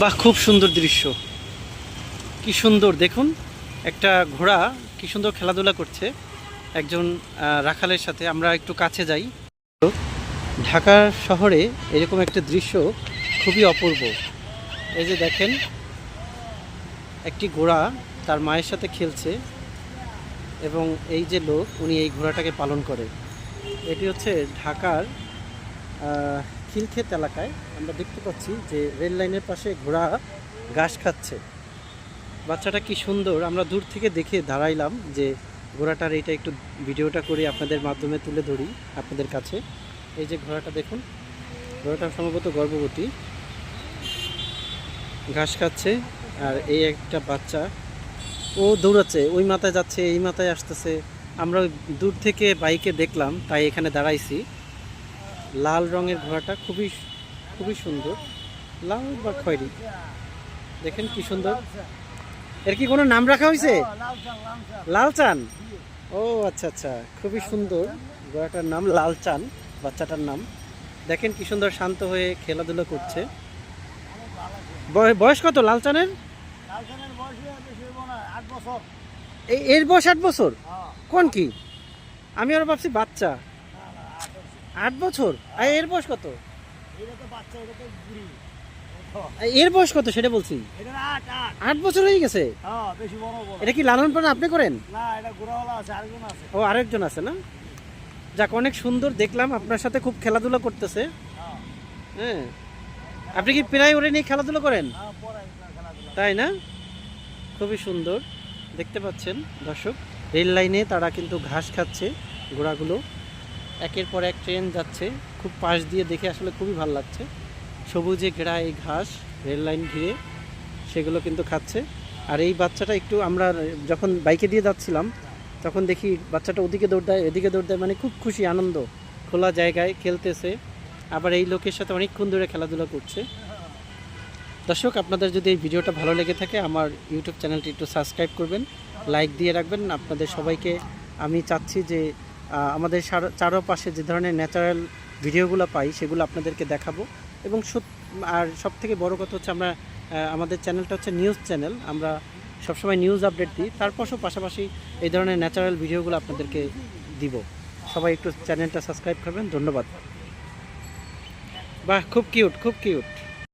বাহ, খুব সুন্দর দৃশ্য। কি সুন্দর, দেখুন, একটা ঘোড়া কি সুন্দর খেলাধুলা করছে। একজন রাখালের সাথে আমরা একটু কাছে যাই। ঢাকা শহরে এরকম একটা দৃশ্য খুবই অপূর্ব। এই যে দেখেন, একটি ঘোড়া তার মায়ের সাথে খেলছে এবং এই যে লোক, উনি এই ঘোড়াটাকে পালন করে। এটি হচ্ছে ঢাকার খিলক্ষেত এলাকায় আমরা দেখতে পাচ্ছি যে রেল লাইনের পাশে ঘোড়া ঘাস খাচ্ছে। বাচ্চাটা কি সুন্দর? আমরা দূর থেকে দেখে দাঁড়াইলাম যে ঘোড়াটার এইটা একটু ভিডিওটা করে আপনাদের মাধ্যমে তুলে ধরি আপনাদের কাছে। এই যে ঘোড়াটা দেখুন, ঘোড়াটা সম্ভবত গর্ভবতী। ঘাস খাচ্ছে আর এই একটা বাচ্চা ও দৌড়াচ্ছে, ওই মাথায় যাচ্ছে, এই মাথায় আসতেছে। আমরা দূর থেকে বাইকে দেখলাম, তাই এখানে দাঁড়াইছি। লাল রঙের ঘোড়াটা খুবই খুবই সুন্দর। লাল বা খয়েরি? দেখেন কি সুন্দর। এর কি কোনো নাম রাখা হয়েছে? লালচান। ও আচ্ছা আচ্ছা। খুবই সুন্দর। ঘোড়াটার নাম লালচান, বাচ্চাটার নাম। দেখেন কি সুন্দর শান্ত হয়ে খেলাধুলা করছে। বয়- বয়স কত বছর এই এর বয়স আট বছর? কোন কি? আমি আরও ভাবছি বাচ্চা। আট বছর? আর এর বয়স কত? এর বয়স কত সেটা বলছি? আট বছর হয়ে গেছে? হ্যাঁ এটা কি লালন পালন আপনি করেন? ও আরেকজন আছে না? যাক অনেক সুন্দর দেখলাম আপনার সাথে খুব খেলাধুলা করতেছে। হ্যাঁ। হ্যাঁ। আপনি কি প্রায় ওরে নিয়ে খেলাধুলা করেন? তাই না? খুবই সুন্দর দেখতে পাচ্ছেন দর্শক। রেল লাইনে তারা কিন্তু ঘাস খাচ্ছে ঘোড়াগুলো। একের পর এক ট্রেন যাচ্ছে। খুব পাশ দিয়ে দেখে আসলে খুবই ভালো লাগছে। সবুজে ঘেরা এই ঘাস, রেল লাইন ঘিরে সেগুলো কিন্তু খাচ্ছে। আর এই বাচ্চাটা একটু আমরা যখন বাইকে দিয়ে যাচ্ছিলাম, তখন দেখি বাচ্চাটা ওদিকে দৌড় দেয়, এদিকে দৌড় দেয় মানে খুব খুশি, আনন্দ। খোলা জায়গায় খেলতেছে। আবার এই লোকের সাথে অনেকক্ষণ ধরে খেলাধুলা করছে। দর্শক, আপনাদের যদি এই ভিডিওটা ভালো লেগে থাকে, আমার ইউটিউব চ্যানেলটি একটু সাবস্ক্রাইব করবেন, লাইক দিয়ে রাখবেন। আপনাদের সবাইকে আমি চাচ্ছি যে আমাদের চারপাশে যে ধরনের ন্যাচারাল ভিডিওগুলো পাই, সেগুলো আপনাদেরকে দেখাবো। এবং আর সব থেকে বড় কথা হচ্ছে আমরা আমাদের চ্যানেলটা হচ্ছে নিউজ চ্যানেল আমরা সবসময় নিউজ আপডেট দিই। তারপরও পাশাপাশি এই ধরনের ন্যাচারাল ভিডিওগুলো আপনাদেরকে দিব। সবাই একটু চ্যানেলটা সাবস্ক্রাইব করবেন। ধন্যবাদ। বাহ, খুব কিউট খুব কিউট